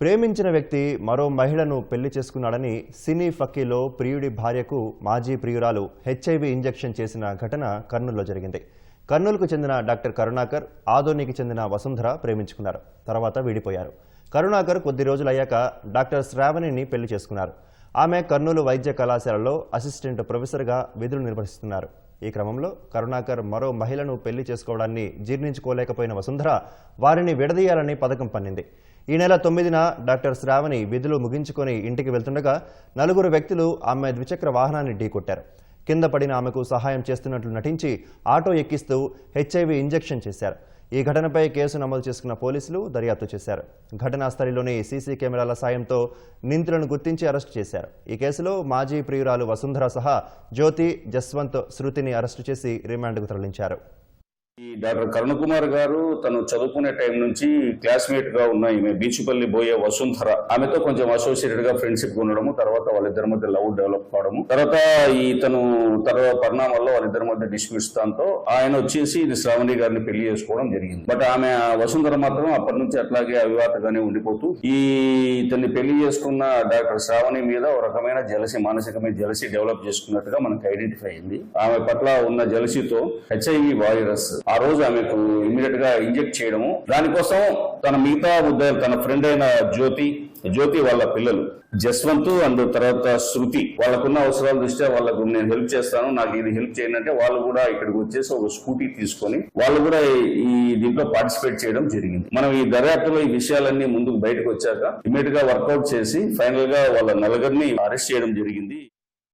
ప్రేమించిన వ్యక్తి మరో మహిళను పెళ్ళి చేసుకున్నాడని సినీ ఫకీలో ప్రియుడి భార్యకు మాజీ ప్రియురాలు హెచ్ఐవి ఇంజెక్షన్ చేసిన ఘటన కర్నూలులో జరిగింది. కర్నూలుకు చెందిన డాక్టర్ కరుణాకర్ ఆదోనికి చెందిన వసుంధర ప్రేమించుకున్నారు. తర్వాత విడిపోయారు. కరుణాకర్ కొద్ది రోజులయ్యాక డాక్టర్ శ్రావణిని పెళ్ళి చేసుకున్నారు. ఆమె కర్నూలు వైద్య కళాశాలలో అసిస్టెంట్ ప్రొఫెసర్గా విధులు నిర్వహిస్తున్నారు. ఈ క్రమంలో కరుణాకర్ మరో మహిళను పెళ్ళి చేసుకోవడాన్ని జీర్ణించుకోలేకపోయిన వసుంధర వారిని విడదీయాలని పథకం పన్నింది. ఈ నెల తొమ్మిదిన డాక్టర్ శ్రావణి విధులు ముగించుకొని ఇంటికి వెళ్తుండగా నలుగురు వ్యక్తులు ఆమె ద్విచక్ర వాహనాన్ని ఢీకొట్టారు. కింద పడిన ఆమెకు సహాయం చేస్తున్నట్లు నటించి ఆటో ఎక్కిస్తూ హెచ్ఐవి ఇంజెక్షన్ చేశారు. ఈ ఘటనపై కేసు నమోదు చేసుకున్న పోలీసులు దర్యాప్తు చేశారు. ఘటనా స్థలిలోని సీసీ కెమెరాల సాయంతో నిందితులను గుర్తించి అరెస్టు చేశారు. ఈ కేసులో మాజీ ప్రియురాలు వసుంధర సహా జ్యోతి జస్వంత్ శృతిని అరెస్టు చేసి రిమాండ్కు తరలించారు. ఈ డాక్టర్ కరుణకుమార్ గారు తను చదువుకునే టైం నుంచి క్లాస్మేట్గా ఉన్న ఈమె బీచుపల్లి బోయే వసుంధర. ఆమెతో కొంచెం అసోసియేటెడ్గా ఫ్రెండ్షిప్ ఉండడము తర్వాత వాళ్ళిద్దరి మధ్య లవ్ డెవలప్ కావడము. తర్వాత ఈ తను తర్వాత పరిణామాల్లో వాళ్ళిద్దరి మధ్య డిస్ప్యూట్స్ దాంతో ఆయన వచ్చేసి ఇది శ్రావణి గారిని పెళ్ళి చేసుకోవడం జరిగింది. బట్ ఆమె వసుంధర మాత్రం అప్పటి నుంచి అట్లాగే అవివాతగానే ఉండిపోతూ ఈ ఇతన్ని పెళ్ళి చేసుకున్న డాక్టర్ శ్రావణి మీద ఒక రకమైన జలసి మానసికమైన జలసి డెవలప్ చేసుకున్నట్టుగా మనకు ఐడెంటిఫై అయింది. ఆమె పట్ల ఉన్న జలసితో హెచ్ఐవి వైరస్ ఆ రోజు ఆమెకు ఇమీడియట్గా ఇంజెక్ట్ చేయడము. దానికోసం తన మిగతా ఉద్యోగ తన ఫ్రెండ్ అయిన జ్యోతి జ్యోతి వాళ్ళ పిల్లలు జస్వంత్ అండ్ తర్వాత శృతి. వాళ్ళకున్న అవసరాల దృష్ట్యా వాళ్ళకు నేను హెల్ప్ చేస్తాను. నాకు ఇది హెల్ప్ చేయండి అంటే వాళ్ళు కూడా ఇక్కడికి వచ్చేసి ఒక స్కూటీ తీసుకొని వాళ్ళు కూడా ఈ దీంట్లో పార్టిసిపేట్ చేయడం జరిగింది. మనం ఈ దర్యాప్తులో ఈ విషయాలన్నీ ముందుకు బయటకు వచ్చాక ఇమీడియట్గా వర్కౌట్ చేసి ఫైనల్గా వాళ్ళ నలుగురిని అరెస్ట్ చేయడం జరిగింది.